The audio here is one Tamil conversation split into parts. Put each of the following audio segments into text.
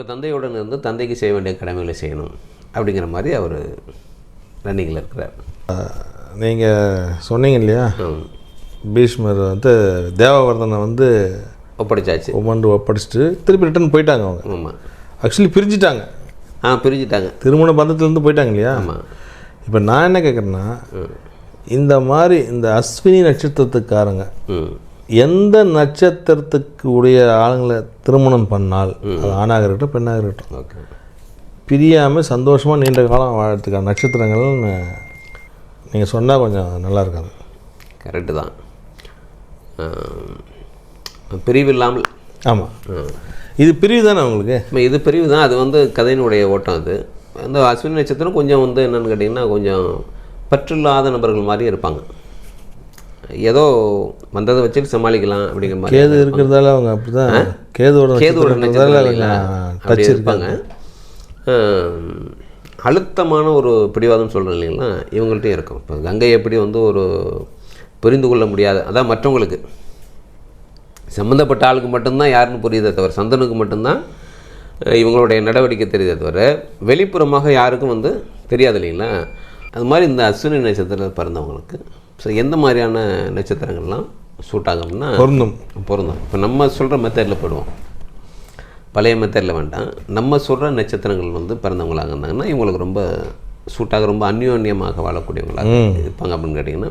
இப்போ தந்தையுடன் இருந்து தந்தைக்கு செய்ய வேண்டிய கடமைகளை செய்யணும் அப்படிங்கிற மாதிரி அவர் ரன்னிங்கில் இருக்கிறார். நீங்கள் சொன்னீங்க இல்லையா. பீஷ்மர் வந்து தேவவர்தனை வந்து ஒப்படைச்சாச்சு. ஒவ்வொன்று ஒப்படைச்சிட்டு திருப்பி ரிட்டர்ன் போயிட்டாங்க அவங்க. ஆமாம் ஆக்சுவலி பிரிஞ்சிட்டாங்க. ஆ பிரிஞ்சுட்டாங்க. திருமண பந்தத்துலேருந்து போயிட்டாங்க இல்லையா? ஆமாம் இப்போ நான் என்ன கேட்குறேன்னா இந்த மாதிரி இந்த அஸ்வினி நட்சத்திரத்துக்காரங்க எந்த நட்சத்திரத்துக்கு உடைய ஆளுங்களை திருமணம் பண்ணால் அது ஆணாக இருக்கட்டும் பெண்ணாக இருக்கட்டும். ஓகே. பிரியாமல் சந்தோஷமாக நீண்ட காலம் வாழறதுக்கான நட்சத்திரங்கள்னு நீங்கள் சொன்னால் கொஞ்சம் நல்லா இருக்காது கரெக்டு தான். பிரிவு இல்லாமல். ஆமாம் இது பிரிவு தானே உங்களுக்கு? இது பிரிவு தான். அது வந்து கதையினுடைய ஓட்டம் அது. அந்த அஸ்வினி நட்சத்திரம் கொஞ்சம் வந்து என்னன்னு கேட்டிங்கன்னா கொஞ்சம் பற்றில்லாத நபர்கள் மாதிரி இருப்பாங்க. ஏதோ வந்ததை வச்சுட்டு சமாளிக்கலாம் அப்படிங்கிற மாதிரி கேது இருக்கிறதால அவங்க அப்படி தான் கேதுவோட கேதுவோட டச் இருப்பாங்க. அழுத்தமான ஒரு பிடிவாதம் சொல்கிறேன் இல்லைங்களா? இவங்கள்ட்டையும் இருக்கும். இப்போ கங்கை எப்படி வந்து ஒரு புரிந்து கொள்ள முடியாத அதான் மற்றவங்களுக்கு. சம்மந்தப்பட்ட ஆளுக்கு மட்டும்தான் யாருன்னு புரியுதே தவிர சந்தனுக்கு மட்டும்தான் இவங்களுடைய நடவடிக்கை தெரியுதே தவிர வெளிப்புறமாக யாருக்கும் வந்து தெரியாது இல்லைங்களா? அது மாதிரி இந்த அஸ்வினி நட்சத்திரத்தில் பிறந்தவங்களுக்கு ஸோ எந்த மாதிரியான நட்சத்திரங்கள்லாம் சூட் ஆகும்னா பொருந்தும். பொருந்தும். இப்போ நம்ம சொல்கிற மெத்தடில் போடுவோம். பழைய மெத்தடில் வேண்டாம். நம்ம சொல்கிற நட்சத்திரங்கள் வந்து பிறந்தவங்களாக இருந்தாங்கன்னா இவங்களுக்கு ரொம்ப சூட்டாக ரொம்ப அந்யோன்யமாக வாழக்கூடியவங்களாக இருப்பாங்க அப்படின்னு கேட்டிங்கன்னா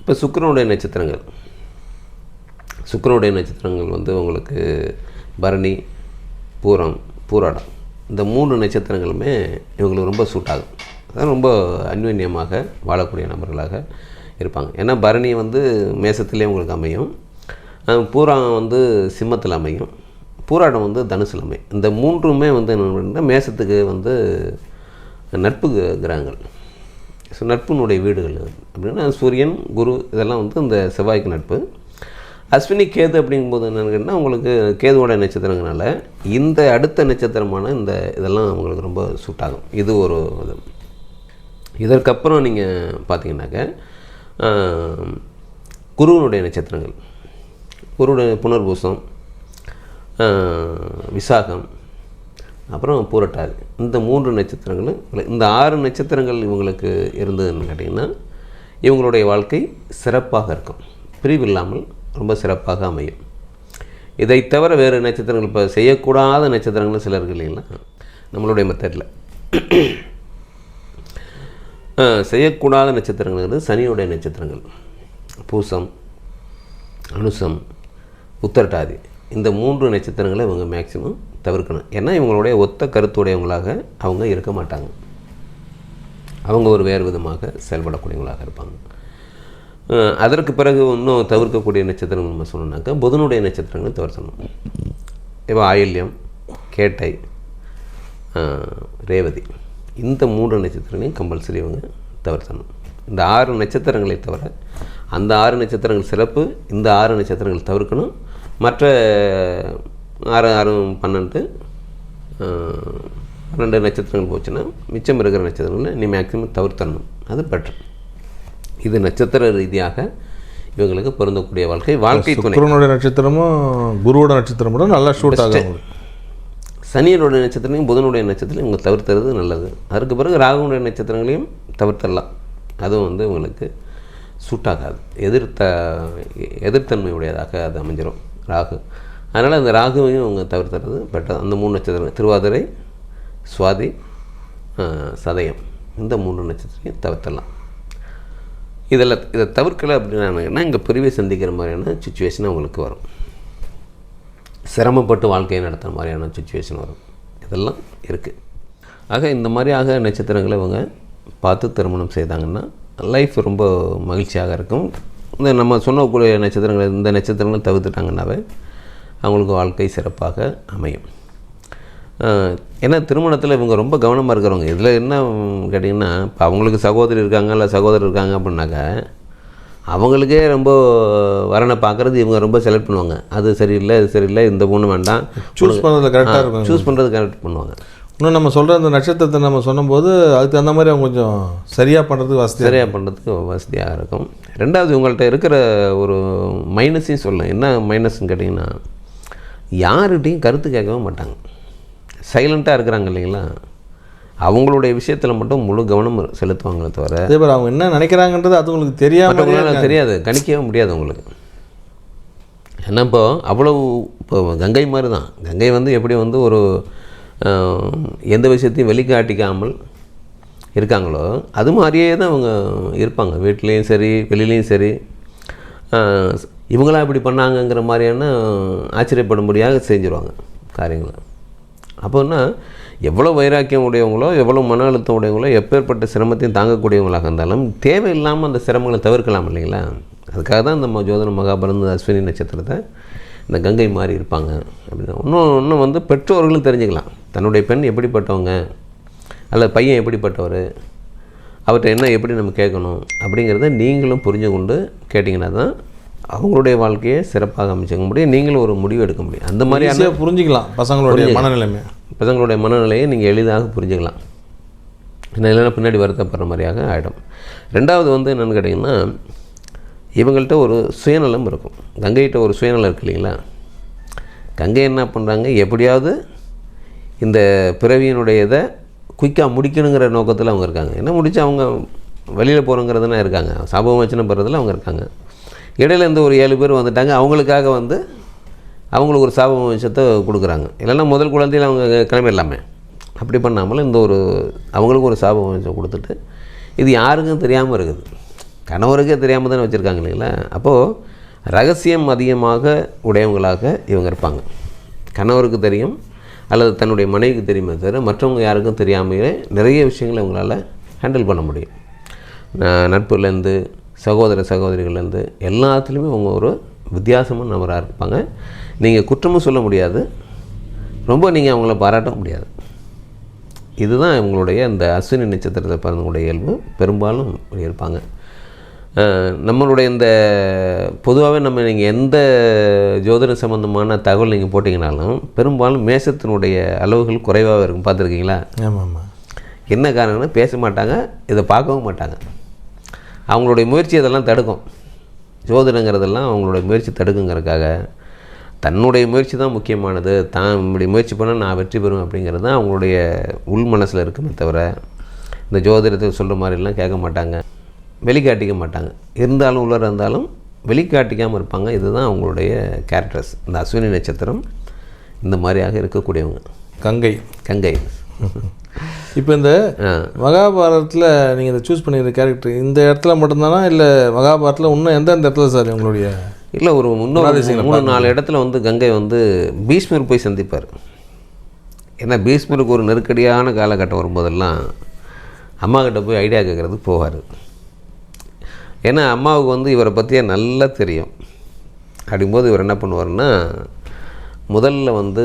இப்போ சுக்கிரனுடைய நட்சத்திரங்கள். சுக்கிரனுடைய நட்சத்திரங்கள் வந்து உங்களுக்கு பரணி பூரம் பூராடம். இந்த மூன்று நட்சத்திரங்களுமே இவங்களுக்கு ரொம்ப சூட் ஆகும். அதான் ரொம்ப அந்யோன்யமாக வாழக்கூடிய நபர்களாக இருப்பாங்க. ஏன்னா பரணி வந்து மேசத்திலே உங்களுக்கு அமையும். அஹ் பூரம் வந்து சிம்மத்தில் அமையும். பூராடம் வந்து தனுசில் அமையும் இந்த மூன்றுமே வந்து என்ன மேசத்துக்கு வந்து நட்பு கிரகங்கள் ஸோ நட்பினுடைய வீடுகள் அப்படின்னா சூரியன் குரு இதெல்லாம் வந்து இந்த செவ்வாய்க்கு நட்பு. அஸ்வினி கேது அப்படிங்கும்போது என்னன்னு கேட்டிங்கன்னா உங்களுக்கு கேதுவோட நட்சத்திரங்கனால இந்த அடுத்த நட்சத்திரமான இந்த இதெல்லாம் உங்களுக்கு ரொம்ப சூட் ஆகும். இது ஒரு இது. இதற்கப்புறம் நீங்கள் பார்த்தீங்கன்னாக்க குருவனுடைய நட்சத்திரங்கள். குருவுடைய புனர்பூசம் விசாகம் அப்புறம் பூரட்டாதி. இந்த மூன்று நட்சத்திரங்களும் இந்த ஆறு நட்சத்திரங்கள் இவங்களுக்கு இருந்ததுன்னு கேட்டிங்கன்னா இவங்களுடைய வாழ்க்கை சிறப்பாக இருக்கும். பிரிவு இல்லாமல் ரொம்ப சிறப்பாக அமையும். இதை தவிர வேறு நட்சத்திரங்கள் இப்போ செய்யக்கூடாத நட்சத்திரங்களும் சிலர்கள் இருக்கு இல்லைங்களா? நம்மளுடைய மெத்தடில் செய்யக்கூடாத நட்சத்திரங்கள் சனியுடைய நட்சத்திரங்கள். பூசம் அனுசம் உத்தரட்டாதி. இந்த மூன்று நட்சத்திரங்களை இவங்க மேக்சிமம் தவிர்க்கணும். ஏன்னா இவங்களுடைய ஒத்த கருத்துடையவங்களாக அவங்க இருக்க மாட்டாங்க. அவங்க ஒரு வேறு விதமாக செயல்படக்கூடியவங்களாக இருப்பாங்க. அதற்கு பிறகு இன்னும் தவிர்க்கக்கூடிய நட்சத்திரங்கள் நம்ம சொன்னோம்னாக்கா புதனுடைய நட்சத்திரங்களை தவிர்க்கணும். இப்போ ஆயில்யம் கேட்டை ரேவதி. இந்த மூன்று நட்சத்திரங்களையும் கம்பல்சரி இவங்க தவிர்த்தணும். இந்த ஆறு நட்சத்திரங்களை தவிர அந்த ஆறு நட்சத்திரங்கள் சிறப்பு இந்த ஆறு நட்சத்திரங்கள் தவிர்க்கணும். மற்ற ஆறு ஆறு பன்னெண்டு பன்னெண்டு நட்சத்திரங்கள் போச்சுன்னா மிச்சம் இருக்கிற நட்சத்திரங்களை நீ மேக்ஸிமம் தவிர்த்தரணும். அது பெட்டர் இது நட்சத்திர ரீதியாக இவங்களுக்கு பொருந்தக்கூடிய வாழ்க்கை. வாழ்க்கை நட்சத்திரமும் குருவோட நட்சத்திரமும் நல்லா ஷூட் ஆகும் சனியனுடைய நட்சத்திரங்களையும் புதனுடைய நட்சத்திரங்களையும் இவங்க தவிர்த்துறது நல்லது. அதுக்கு பிறகு ராகுனுடைய நட்சத்திரங்களையும் தவிர்த்தரலாம். அதுவும் வந்து உங்களுக்கு சூட் ஆகாது எதிர்த்த எதிர்த்தன்மையுடையதாக அது அமைஞ்சிரும். ராகு. அதனால் அந்த ராகுவையும் அவங்க தவிர்த்துறது பெட்டர் அந்த மூணு நட்சத்திரம் திருவாதிரை சுவாதி சதயம். இந்த மூணு நட்சத்திரத்தையும் தவிர்த்தரலாம். இதில் இதை தவிர்க்கலை அப்படின்னா இங்கே பிரிவை சந்திக்கிற மாதிரியான சுச்சுவேஷன் அவங்களுக்கு வரும். சிரமப்பட்டு வாழ்க்கையை நடத்துகிற மாதிரியான சுச்சுவேஷன் வரும். இதெல்லாம் இருக்குது ஆக இந்த மாதிரியாக நட்சத்திரங்களை இவங்க பார்த்து திருமணம் செய்தாங்கன்னா லைஃப் ரொம்ப மகிழ்ச்சியாக இருக்கும். இந்த நம்ம சொன்னக்கூடிய நட்சத்திரங்கள் இந்த நட்சத்திரங்களை தவிர்த்துட்டாங்கன்னாவே அவங்களுக்கு வாழ்க்கை சிறப்பாக அமையும். ஏன்னா திருமணத்தில் இவங்க ரொம்ப கவனமாக இருக்கிறவங்க. இதில் என்ன கேட்டிங்கன்னா இப்போ அவங்களுக்கு சகோதரி இருக்காங்க இல்லை சகோதரர் இருக்காங்க அப்படின்னாக்க அவங்களுக்கே ரொம்ப வரனை பார்க்குறது இவங்க ரொம்ப செலக்ட் பண்ணுவாங்க. அது சரியில்லை இது சரியில்லை இந்த பொண்ணு வேண்டாம். சூஸ் பண்ணுறதுல கரெக்டாக இருக்கும். சூஸ் பண்ணுறது கரெக்ட் பண்ணுவாங்க. இன்னும் நம்ம சொல்கிற அந்த நட்சத்திரத்தை நம்ம சொன்னும்போது அதுக்கு தகுந்த மாதிரி அவங்க கொஞ்சம் சரியாக பண்ணுறதுக்கு வசதியாக சரியாக பண்ணுறதுக்கு வசதியாக இருக்கும். ரெண்டாவது இவங்கள்ட்ட இருக்கிற ஒரு மைனஸையும் சொல்லலாம் என்ன மைனஸ்ன்னு கேட்டிங்கன்னா யாருகிட்டையும் கருத்து கேட்கவே மாட்டாங்க. சைலண்ட்டாக இருக்கிறாங்க இல்லைங்களா? அவங்களுடைய விஷயத்தில் மட்டும் முழு கவனம் செலுத்துவாங்களே தவிர அதே மாதிரி அவங்க என்ன நினைக்கிறாங்கன்றது அது உங்களுக்கு தெரியாம மற்றவங்களால தெரியாது கணிக்கவே முடியாது உங்களுக்கு ஏன்னா இப்போ அவ்வளவு இப்போ கங்கை மாதிரி தான் கங்கை வந்து எப்படி வந்து ஒரு எந்த விஷயத்தையும் வெளிக்காட்டிக்காமல் இருக்காங்களோ அது மாதிரியே தான் அவங்க இருப்பாங்க. வீட்லேயும் சரி வெளியிலையும் சரி. ஆஹ், இவங்களா இப்படி பண்ணாங்கங்கிற மாதிரியான ஆச்சரியப்படும்படியாக செஞ்சுருவாங்க காரியங்களை. அப்போன்னா எவ்வளோ வைராக்கியம் உடையவங்களோ எவ்வளோ மன அழுத்தம் உடையவங்களோ எப்பேற்பட்ட சிரமத்தையும் தாங்கக்கூடியவங்களாக இருந்தாலும் தேவையில்லாமல் அந்த சிரமங்களை தவிர்க்கலாம் இல்லைங்களா? அதுக்காக தான் இந்த ம- ஜோதிட மகாபாரத அஸ்வினி நட்சத்திரத்தை இந்த கங்கை மாதிரி இருப்பாங்க அப்படின்னா. இன்னும் இன்னும் வந்து பெற்றோர்களும் தெரிஞ்சுக்கலாம். தன்னுடைய பெண் எப்படிப்பட்டவங்க? அல்லது பையன் எப்படிப்பட்டவர்? அவர்கிட்ட என்ன எப்படி நம்ம கேட்கணும்? அப்படிங்கிறத நீங்களும் புரிஞ்சு கொண்டு கேட்டிங்கன்னா தான் அவங்களுடைய வாழ்க்கையை சிறப்பாக அமைச்சுக்க முடியும். நீங்களும் ஒரு முடிவு எடுக்க முடியும். அந்த மாதிரியான ஈஸியாக புரிஞ்சுக்கலாம் பசங்களுடைய மனநிலைமை பசங்களுடைய மனநிலையை நீங்கள் எளிதாக புரிஞ்சுக்கலாம். இல்லைன்னா பின்னாடி வருத்தப்படுற மாதிரியாக ஆகிடும் ரெண்டாவது வந்து என்னென்னு கேட்டிங்கன்னா இவங்கள்ட்ட ஒரு சுயநலம் இருக்கும். கங்கைகிட்ட ஒரு சுயநலம் இருக்கு இல்லைங்களா? கங்கை என்ன பண்ணுறாங்க எப்படியாவது இந்த பிறவியினுடைய இதை குயிக்காக முடிக்கணுங்கிற நோக்கத்தில் அவங்க இருக்காங்க. என்ன முடிச்சு அவங்க வெளியில் போகிறோங்கிறதுனா இருக்காங்க. சாபம் வச்சுன்னு போகிறதுல அவங்க இருக்காங்க. இடையில இருந்து ஒரு ஏழு பேர் வந்துட்டாங்க. அவங்களுக்காக வந்து அவங்களுக்கு ஒரு சாப விஷயத்தை கொடுக்குறாங்க. இல்லைன்னா முதல் குழந்தையில் அவங்க கிளம்பிடலாமே. அப்படி பண்ணாமல் இந்த ஒரு அவங்களுக்கு ஒரு சாப விஷயம் கொடுத்துட்டு இது யாருக்கும் தெரியாமல் இருக்குது. கணவருக்கே தெரியாமல் தானே வச்சுருக்காங்க இல்லைங்களா? அப்போது ரகசியம் அதிகமாக உடையவங்களாக இவங்க இருப்பாங்க. கணவருக்கு தெரியும் அல்லது தன்னுடைய மனைவிக்கு தெரியுமே தவிர மற்றவங்க யாருக்கும் தெரியாமையே நிறைய விஷயங்களை அவங்களால் ஹேண்டில் பண்ண முடியும். நட்புலேருந்து சகோதர சகோதரிகள்லேருந்து எல்லாத்துலேயுமே அவங்க ஒரு வித்தியாசமான நபராக இருப்பாங்க. நீங்கள் குற்றமும் சொல்ல முடியாது. ரொம்ப நீங்கள் அவங்கள பாராட்ட முடியாது. இதுதான் இவங்களுடைய அந்த அஸ்வினி நட்சத்திரத்தை பிறந்தவங்களுடைய இயல்பு. பெரும்பாலும் இருப்பாங்க நம்மளுடைய இந்த பொதுவாகவே நம்ம நீங்கள் எந்த ஜோதிட சம்பந்தமான தகவல் நீங்கள் போட்டிங்கனாலும் பெரும்பாலும் மேசத்தினுடைய அளவுகள் குறைவாக இருக்கும். பார்த்துருக்கீங்களா? ஆமாம் ஆமாம் என்ன காரணம்னா பேச மாட்டாங்க இதை பார்க்கவும் மாட்டாங்க. அவங்களுடைய முயற்சி இதெல்லாம் தடுக்கும். ஜோதிடங்கிறதெல்லாம் அவங்களுடைய முயற்சி தடுக்குங்கிறதுக்காக தன்னுடைய முயற்சி தான் முக்கியமானது. தான் இப்படி முயற்சி பண்ணால் நான் வெற்றி பெறும் அப்படிங்கிறது தான் அவங்களுடைய உள் மனசில் இருக்குமே தவிர இந்த ஜோதிடத்தை சொல்கிற மாதிரிலாம் கேட்க மாட்டாங்க. வெளிக்காட்டிக்க மாட்டாங்க. இருந்தாலும் உள்ளர இருந்தாலும் வெளிக்காட்டிக்காமல் இருப்பாங்க. இதுதான் அவங்களுடைய கேரக்டர்ஸ் இந்த அஸ்வினி நட்சத்திரம் இந்த மாதிரியாக இருக்கக்கூடியவங்க. கங்கை. கங்கை. இப்போ இந்த மகாபாரதத்தில் நீங்கள் இதை சூஸ் பண்ணிக்கிற கேரக்டர் இந்த இடத்துல மட்டும்தானா? இல்லை மகாபாரதத்தில் இன்னும் எந்தெந்த இடத்துல சார் உங்களுடைய இல்லை ஒரு இன்னொரு மூணு நாலு இடத்துல வந்து கங்கை வந்து பீஷ்மர் போய் சந்திப்பார். ஏன்னா பீஷ்மருக்கு ஒரு நெருக்கடியான காலகட்டம் வரும்போதெல்லாம் அம்மா கிட்ட போய் ஐடியா கேட்குறதுக்கு போவார். ஏன்னா அம்மாவுக்கு வந்து இவரை பற்றியே நல்லா தெரியும். அப்படிங்கும்போது இவர் என்ன பண்ணுவார்னா முதல்ல வந்து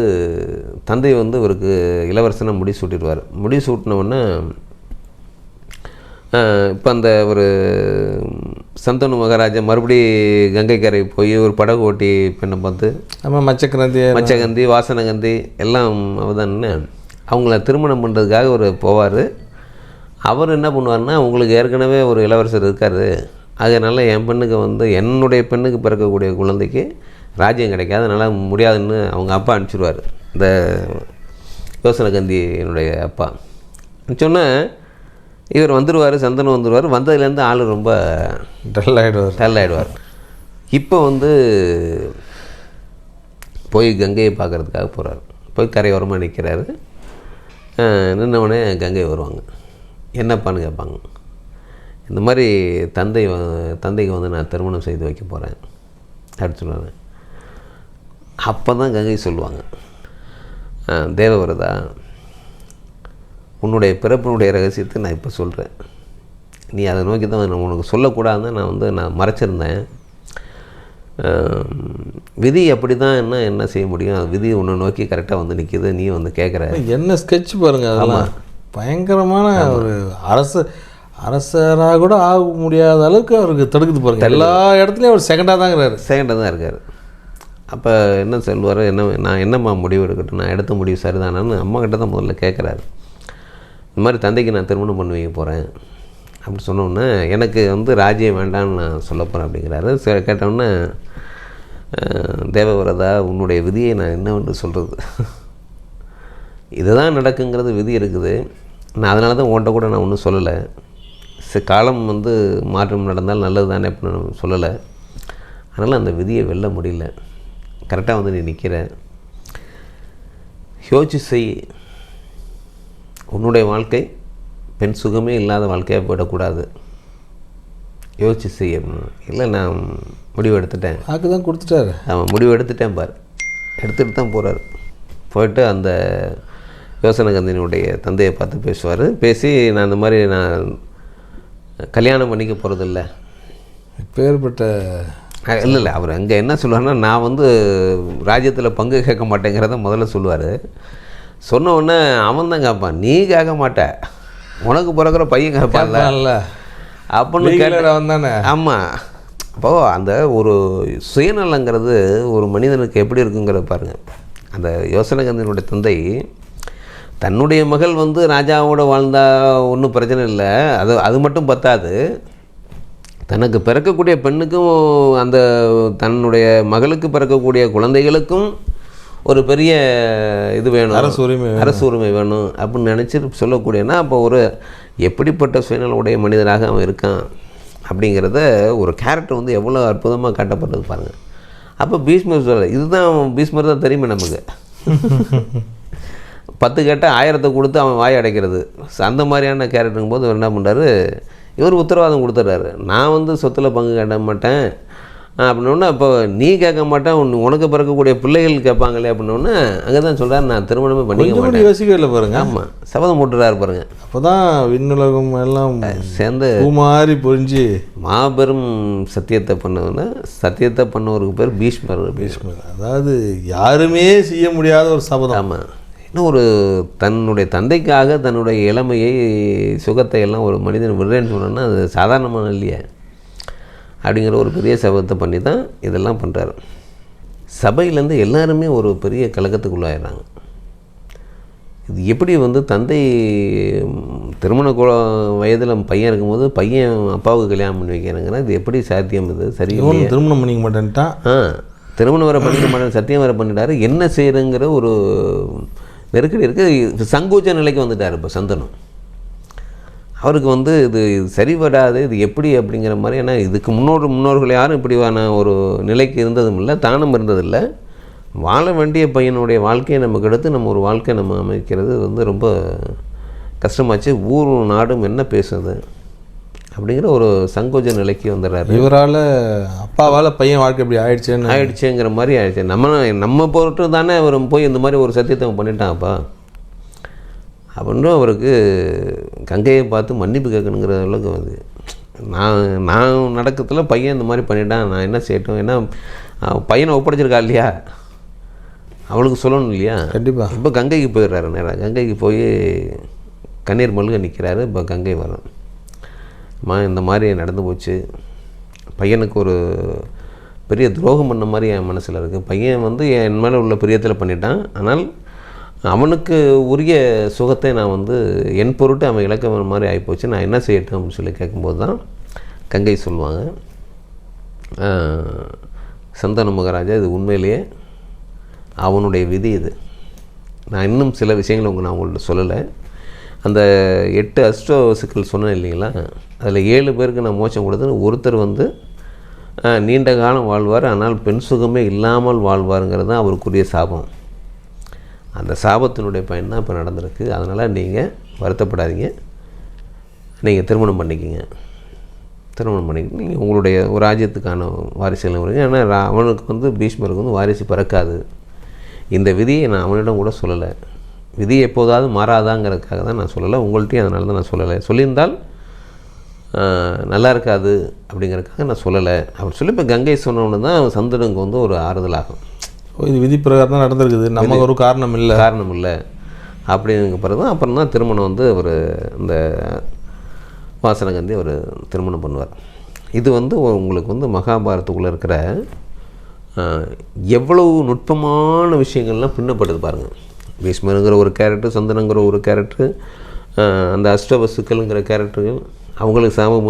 தந்தை வந்து இவருக்கு இளவரசனை முடி சூட்டிடுவார் முடி சூட்டின உடனே இப்போ அந்த ஒரு சந்தனு மகாராஜா மறுபடி கங்கைக்கரை போய் ஒரு படகு ஓட்டி பெண்ணை பார்த்து நம்ம மச்சக்கிரந்தி மச்சகந்தி வாசனகந்தி எல்லாம் அவதானே அவங்கள திருமணம் பண்ணுறதுக்காக ஒரு போவார். அவர் என்ன பண்ணுவார்னா உங்களுக்கு ஏற்கனவே ஒரு இளவரசர் இருக்கார். அதனால் என் பெண்ணுக்கு வந்து என்னுடைய பெண்ணுக்கு பிறக்கக்கூடிய குழந்தைக்கு ராஜ்யம் கிடைக்காது அதனால் முடியாதுன்னு அவங்க அப்பா அனுப்பிச்சிடுவார் இந்த யோசனகந்தியினுடைய அப்பா. சொன்ன இவர் வந்துடுவார் சந்தனம் வந்துடுவார் வந்ததுலேருந்து ஆள் ரொம்ப டல் ஆகிடுவார் டல் ஆகிடுவார் இப்போ வந்து போய் கங்கையை பார்க்கறதுக்காக போகிறார் போய் கரையோரமாக நிற்கிறாரு நின்னவொடனே கங்கை வருவாங்க. என்னப்பான்னு கேட்பாங்க. இந்த மாதிரி தந்தை வ- தந்தைக்கு வந்து நான் திருமணம் செய்து வைக்க போகிறேன் அப்படின்னு சொல்லுவாங்க அப்போ தான் கங்கை சொல்லுவாங்க. "ஆ, தேவவிரதா உன்னுடைய பிறப்பினுடைய ரகசியத்தை நான் இப்போ சொல்கிறேன் நீ அதை நோக்கி தான் நான் உனக்கு சொல்லக்கூடாதுன்னு நான் வந்து நான் மறைச்சிருந்தேன். விதி அப்படி தான் என்ன என்ன செய்ய முடியும்? விதி உன்னை நோக்கி கரெக்டாக வந்து நிற்கிது நீ வந்து கேட்குற என்ன ஸ்கெட்ச் பாருங்க அதெல்லாம். பயங்கரமான ஒரு அரசு அரசராக கூட ஆக முடியாத அளவுக்கு அவருக்கு தடுக்குது பாருங்க. எல்லா இடத்துலையும் அவர் செகண்டாக தாங்கிறாரு செகண்டாக தான் இருக்கார். அப்போ என்ன சொல்லுவார்? என்ன நான் என்னம்மா முடிவு எடுக்கட்டும்? நான் எடுத்த முடிவு சரிதானான்னு அம்மா கிட்ட தான் முதல்ல கேட்குறாரு இந்த மாதிரி தந்தைக்கு நான் திருமணம் பண்ணி வைக்க போகிறேன் அப்படி சொன்னோன்னே எனக்கு வந்து ராஜ்யம் வேண்டாம்னு நான் சொல்ல போகிறேன் அப்படிங்கிறாரு. சரி கேட்டோன்னே தேவவிரதா உன்னுடைய விதியை நான் என்னவென்று சொல்கிறது இதுதான் நடக்குங்கிறது விதி இருக்குது. நான் அதனால தான் உன்கிட்ட கூட நான் ஒன்றும் சொல்லலை. சரி காலம் வந்து மாற்றம் நடந்தால் நல்லது தானே அப்படின்னு சொல்லலை. அதனால் அந்த விதியை வெல்ல முடியல. கரெக்டாக வந்து நீ நிற்கிற யோசிச்சு செய். உன்னுடைய வாழ்க்கை பெண் சுகமே இல்லாத வாழ்க்கையாக போயிடக்கூடாது. யோசிச்சு செய்யணும் இல்லை நான் முடிவு எடுத்துட்டேன். வாக்கு தான் கொடுத்துட்டாரு. அவன் முடிவு எடுத்துட்டேன் பார். எடுத்துகிட்டு தான் போகிறார் போயிட்டு அந்த யோசனை கந்தனியுடைய தந்தையை பார்த்து பேசுவார். பேசி நான் இந்த மாதிரி நான் கல்யாணம் பண்ணிக்க போகிறதில்ல இப்பேற்பட்ட இல்லை இல்லை. அவர் அங்கே என்ன சொல்லுவார்னா நான் வந்து ராஜ்யத்தில் பங்கு கேட்க மாட்டேங்கிறத முதல்ல சொல்லுவார். சொன்ன உடனே அவன் தான் கேட்பான் நீ கேட்க மாட்ட. உனக்கு பிறக்கிற பையன் கேட்பான்ல. அப்படின்னு கேட்ட வீட்டில் வந்தானே ஆமாம் அப்போது அந்த ஒரு சுயநலங்கிறது ஒரு மனிதனுக்கு எப்படி இருக்குங்கிறத பாருங்கள் அந்த யோசனகந்தனுடைய தந்தை தன்னுடைய மகள் வந்து ராஜாவோட வாழ்ந்தா ஒன்றும் பிரச்சனை இல்லை. அது அது மட்டும் பத்தாது. தனக்கு பிறக்கக்கூடிய பெண்ணுக்கும் அந்த தன்னுடைய மகளுக்கு பிறக்கக்கூடிய குழந்தைகளுக்கும் ஒரு பெரிய இது வேணும். அரசு உரிமை. அரசு உரிமை வேணும் அப்படின்னு நினச்சி சொல்லக்கூடியனா அப்போ ஒரு எப்படிப்பட்ட சுயநலவுடைய மனிதராக அவன் இருக்கான் அப்படிங்கிறத ஒரு கேரக்டர் வந்து எவ்வளோ அற்புதமாக காட்டப்பட்டது பாருங்கள் அப்போ பீஷ்மர் சொல்ல இதுதான் பீஷ்மர் தான் தெரியுமே நமக்கு. பத்து கேட்டால் ஆயிரத்தை கொடுத்து அவன் வாய் அடைக்கிறது. அந்த மாதிரியான கேரக்டருங்கும் போது என்ன பண்ணுறாரு இவர் உத்தரவாதம் கொடுத்துட்றாரு நான் வந்து சொத்தில் பங்கு கேட்ட மாட்டேன். அப்படின்னோடனே அப்போ நீ கேட்க மாட்டேன் உன் உனக்கு பிறக்கக்கூடிய பிள்ளைகள் கேட்பாங்களே அப்படின்னோடனே அங்கே தான் சொல்கிறார் நான் திருமணமே பண்ணிக்க மாட்டேன். இல்லை பாருங்க. ஆமாம் சபதம் போட்டுறாரு பாருங்க. அப்பதான் விண்ணுலகம் எல்லாம் சேர்ந்து பூமாரி பொழிஞ்சு மாபெரும் சத்தியத்தை பண்ணவன சத்தியத்தை பண்ணவருக்கு பேர் பீஷ்மர். பீஷ்மர். அதாவது யாருமே செய்ய முடியாத ஒரு சபதம். ஆமாம் இன்னும் ஒரு தன்னுடைய தந்தைக்காக தன்னுடைய இளமையை சுகத்தை எல்லாம் ஒரு மனிதன் விடுறேன்னு சொன்னோன்னா அது சாதாரணமான இல்லையே. அப்படிங்கிற ஒரு பெரிய சபதத்தை பண்ணி தான் இதெல்லாம் பண்ணுறாரு சபையிலேருந்து எல்லாருமே ஒரு பெரிய கலக்கத்துக்குள்ளாயிடுறாங்க இது எப்படி வந்து தந்தை திருமண குல வயதில் பையன் இருக்கும்போது பையன் அப்பாவுக்கு கல்யாணம் பண்ணி வைக்கிறாங்கன்னா இது எப்படி சாத்தியம் இது? சரி திருமணம் பண்ணிக்க மாட்டேன்ட்டான் ஆ திருமணம் வர பண்ணிக்க மாட்டேன் சத்தியம் வர பண்ணிட்டாரு. என்ன செய்யறங்கிற ஒரு நெருக்கடி இருக்குது சங்கோச்ச நிலைக்கு வந்துட்டார் இப்போ சந்தனம் அவருக்கு வந்து இது இது சரிபடாது இது எப்படி அப்படிங்கிற மாதிரி ஏன்னா இதுக்கு முன்னோர் முன்னோர்கள் யாரும் இப்படியான ஒரு நிலைக்கு இருந்ததும் இல்லை தானும் இருந்ததில்லை. வாழ வேண்டிய பையனுடைய வாழ்க்கையை நமக்கு எடுத்து நம்ம ஒரு வாழ்க்கையை நம்ம அமைக்கிறது வந்து ரொம்ப கஷ்டமாச்சு. ஊரும் நாடும் என்ன பேசுது அப்படிங்கிற ஒரு சங்கோச்ச நிலைக்கு வந்துடுறாரு. இவரால அப்பாவால பையன் வாழ்க்கை இப்படி ஆயிடுச்சேன்னு ஆயிடுச்சுங்கிற மாதிரி ஆயிடுச்சு. நம்ம நம்ம பொருட்டு தானே அவர் போய் இந்த மாதிரி ஒரு சத்தியத்தை அவன் பண்ணிட்டான்ப்பா. அப்படின்னு அவருக்கு கங்கையை பார்த்து மன்னிப்பு கேட்கணுங்கிற அளவுக்கு வந்து நான் நான் நடக்கத்தில் பையன் இந்த மாதிரி பண்ணிட்டான் நான் என்ன செய்யட்டும்? ஏன்னா பையனை ஒப்படைச்சிருக்கா இல்லையா? அவளுக்கு சொல்லணும் இல்லையா? கண்டிப்பா. இப்போ கங்கைக்கு போயிடுறாரு நேராக கங்கைக்கு போய் கண்ணீர் மல்க நிற்கிறாரு இப்போ கங்கை வரும் அம்மா இந்த மாதிரி நடந்து போச்சு. பையனுக்கு ஒரு பெரிய துரோகம் பண்ண மாதிரி என் மனசில் இருக்குது பையன் வந்து என் மேலே உள்ள பிரியத்தில் பண்ணிட்டான். ஆனால் அவனுக்கு உரிய சுகத்தை நான் வந்து என் பொருட்டு அவன் இழக்க மாதிரி ஆகிப்போச்சு நான் என்ன செய்யட்டும் அப்படின்னு சொல்லி கேட்கும்போது தான் கங்கை சொல்லுவாங்க. சந்தான சந்தன மகாராஜா இது உண்மையிலேயே அவனுடைய விதி இது. நான் இன்னும் சில விஷயங்களை உங்கள் நான் உங்கள்கிட்ட சொல்லலை. அந்த எட்டு அஸ்ட்ரோசிக்கல் சொன்னேன் இல்லைங்களா? அதில் ஏழு பேருக்கு நான் மோச்சம் கொடுத்தேன்னு ஒருத்தர் வந்து நீண்ட காலம் வாழ்வார். ஆனால் பெண் சுகமே இல்லாமல் வாழ்வாருங்கிறது தான் அவருக்குரிய சாபம். அந்த சாபத்தினுடைய பயன் தான் இப்போ நடந்திருக்கு. அதனால் நீங்கள் வருத்தப்படாதீங்க. நீங்கள் திருமணம் பண்ணிக்கிங்க. திருமணம் பண்ணிக்கிட்டு நீங்கள் உங்களுடைய ஒரு ராஜ்யத்துக்கான வாரிசுகள் வருங்க. ஏன்னா அவனுக்கு வந்து பீஷ்மருக்கு வந்து வாரிசு பிறக்காது. இந்த விதியை நான் அவனிடம் கூட சொல்லலை. விதி எப்போதாவது மாறாதாங்கிறதுக்காக தான் நான் சொல்லலை. உங்கள்கிட்டையும் அதனால தான் நான் சொல்லலை. சொல்லியிருந்தால் நல்லா இருக்காது அப்படிங்கிறதுக்காக நான் சொல்லலை. அப்படி சொல்லி இப்போ கங்கை சொன்னோன்னு தான் சந்திரனுக்கு வந்து ஒரு ஆறுதலாகும் இது விதி பிரகாரம் தான் நடந்திருக்குது நம்ம ஒரு காரணம் இல்லை காரணம் இல்லை அப்படிங்கிற பிறகு தான் அப்புறம் தான் திருமணம் வந்து அவர் இந்த வாசனகந்தி அவர் திருமணம் பண்ணுவார். இது வந்து உங்களுக்கு வந்து மகாபாரதத்துக்குள்ளே இருக்கிற எவ்வளவு நுட்பமான விஷயங்கள்லாம் பின்னப்படுது பாருங்கள் பீஷ்மருங்கிற ஒரு கேரக்டர் சந்தனங்கிற ஒரு கேரக்டர் அந்த அஷ்டவசுக்கள்ங்கிற கேரக்டர்கள் அவங்களுக்கு சாபம்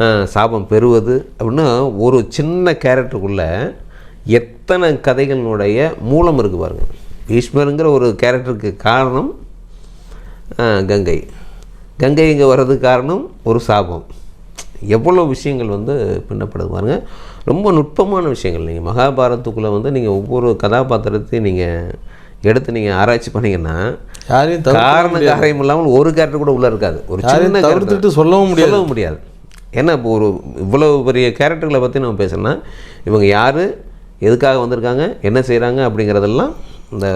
ஆஹ், சாபம் பெறுவது அப்படின்னா ஒரு சின்ன கேரக்டருக்குள்ளே எத்தனை கதைகளினுடைய மூலம் இருக்குது பாருங்கள் பீஷ்மருங்கிற ஒரு கேரக்டருக்கு காரணம் கங்கை. கங்கை இங்கே வர்றதுக்கு காரணம் ஒரு சாபம். எவ்வளோ விஷயங்கள் வந்து பின்னப்படுது பாருங்க. ரொம்ப நுட்பமான விஷயங்கள். நீங்கள் மகாபாரதத்துக்குள்ளே வந்து நீங்கள் ஒவ்வொரு கதாபாத்திரத்தையும் நீங்கள் எடுத்து நீங்கள் ஆராய்ச்சி பண்ணீங்கன்னா யாரையும் காரண காரியம் இல்லாமல் ஒரு கேரக்டர் கூட உள்ளே இருக்காது. ஒரு சின்ன. தவிர்த்துட்டு சொல்லவும் முடியாது. சொல்லவும் முடியாது. ஏன்னா இப்போ ஒரு இவ்வளவு பெரிய கேரக்டர்களை பற்றி நம்ம பேசணும்னா இவங்க யார் எதுக்காக வந்திருக்காங்க? என்ன செய்கிறாங்க அப்படிங்கிறதெல்லாம் இந்த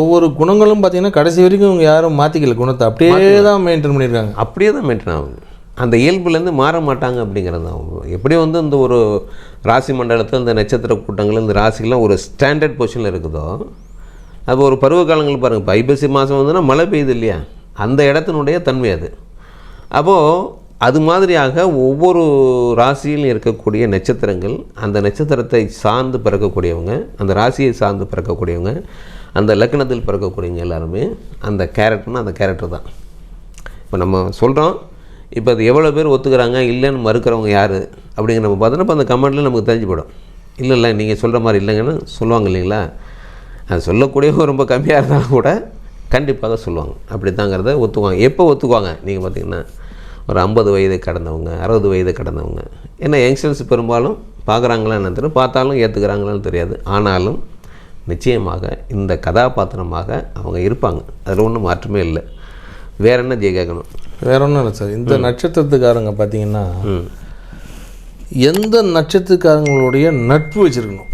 ஒவ்வொரு குணங்களும் பார்த்தீங்கன்னா கடைசி வரைக்கும் இவங்க யாரும் மாற்றிக்கல குணத்தை அப்படியே தான் மெயின்டைன் பண்ணியிருக்காங்க. அப்படியே தான் மெயின்டைன் ஆகுது. அந்த இயல்புலேருந்து மாற மாட்டாங்க அப்படிங்கிறது தான். எப்படி வந்து இந்த ஒரு ராசி மண்டலத்தில் இந்த நட்சத்திர கூட்டங்கள் இந்த ராசிகள்லாம் ஒரு ஸ்டாண்டர்ட் பொசிஷனில் இருக்குதோ அது ஒரு பருவ காலங்கள் பாருங்கள் இப்போ ஐப்பசி மாதம் வந்துன்னா மழை பெய்யுது இல்லையா? அந்த இடத்தினுடைய தன்மை அது. அப்போது அது மாதிரியாக ஒவ்வொரு ராசியிலும் இருக்கக்கூடிய நட்சத்திரங்கள் அந்த நட்சத்திரத்தை சார்ந்து பிறக்கக்கூடியவங்க அந்த ராசியை சார்ந்து பிறக்கக்கூடியவங்க அந்த லக்னத்தில் பிறக்கக்கூடியவங்க எல்லாருமே அந்த கேரக்டர்னால் அந்த கேரக்டர் தான். இப்போ நம்ம சொல்கிறோம் இப்போ அது எவ்வளோ பேர் ஒத்துக்கிறாங்க இல்லைன்னு மறுக்கிறவங்க யார் அப்படிங்கிற நம்ம பார்த்தோன்னா இப்போ அந்த கமெண்ட்டில் நமக்கு தெரிஞ்சு போயிடும். இல்லை இல்லை நீங்கள் சொல்கிற மாதிரி இல்லைங்கன்னு சொல்லுவாங்க இல்லைங்களா? அது சொல்லக்கூடியவங்க ரொம்ப கம்மியாக இருந்தாலும் கூட கண்டிப்பாக சொல்லுவாங்க. அப்படி தாங்கிறத ஒத்துக்குவாங்க. எப்போ ஒத்துக்குவாங்க? நீங்கள் பார்த்தீங்கன்னா ஒரு ஐம்பது வயதை கடந்தவங்க அறுபது வயதை கடந்தவங்க. ஏன்னா யங்ஸ்டர்ஸ் பெரும்பாலும் பார்க்குறாங்களா என்ன தெரியும் பார்த்தாலும் ஏற்றுக்கிறாங்களான்னு தெரியாது. ஆனாலும் நிச்சயமாக இந்த கதாபாத்திரமாக அவங்க இருப்பாங்க. அதில் ஒன்றும் மாற்றமே இல்லை. வேற என்ன ஜெய கேட்கணும்? வேற ஒன்றும் இல்லை சார். இந்த நட்சத்திரத்துக்காரங்க பார்த்தீங்கன்னா எந்த நட்சத்திரக்காரங்களுடைய நட்பு வச்சுருக்கணும்?